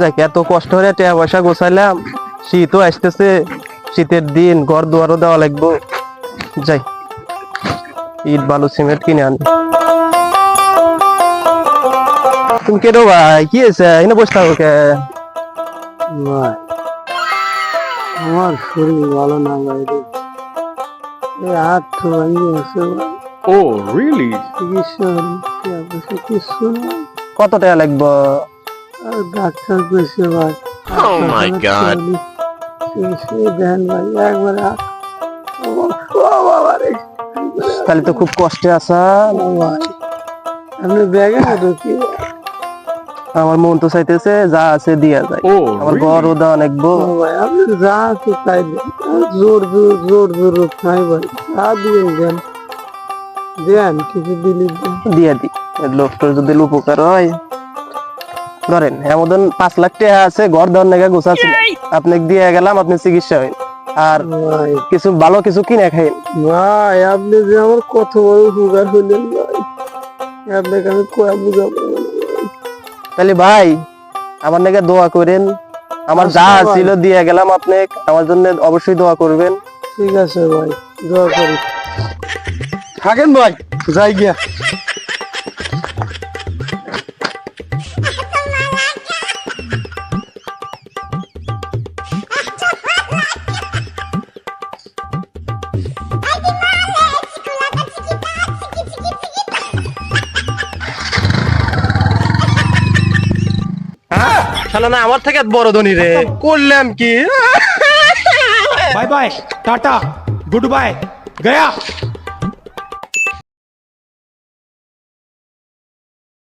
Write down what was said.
যাক এত কষ্ট করে টাকা পয়সা গোছাইলাম। শীতও আসতেছে শীতের দিন ঘর দুয়ারও দেওয়া লাগবো। যাই ইট বালু সিমেন্ট কিনে আনি। তুমি কেটো ভাই কি হয়েছে? এনে বসে থাকো কে? আমার শরীর ভালো না ভাই হাত তো ভাঙিয়ে আছে ভাই। Oh, চিকিৎসা কিছু কত টাকা লাগবো? ডাক্তার কইছে ভাই Oh my God. সেই দেন ভাই একবার হাত ও বাবা রে তাহলে তো খুব কষ্টে আছা ও ভাই আপনি ব্যাগে না ঢুকি আমার মন তো চাইতেছে যা আছে দিয়া যায় Oh, আমার really? ঘর ও দেওয়া লাগবো ও ভাই আপনি যা আছে তাই দেন আর জোর জোর জোর জোর নাই ভাই যা দিয়েন দেন দেন কিছু দিলি দেন দিয়ে দি লোকটার যদি উপকার হয় ধরেন এমন পাঁচ লাখ টাকা আছে ঘর দেওয়ার নাকি গোছাছিল আপনাকে দিয়ে গেলাম আপনি চিকিৎসা হইন। আর কিছু ভালো কিছু কিনে খাইন। ভাই আপনি যে আমার কত বড় উপকার হইলেন ভাই। আপনাকে আমি কয়া বুঝাবো তাহলে ভাই আমার নাকি দোয়া করেন। আমার যা আচ্ছা ছিল দিয়ে গেলাম আপনি। আমার জন্য অবশ্যই দোয়া করবেন। ঠিক আছে ভাই দোয়া করি। থাকেন ভাই যাই গিয়া। শালা না আমার থেকে বড় ধনী রে। করলাম কি? Bye bye, tata, good bye, Gaya.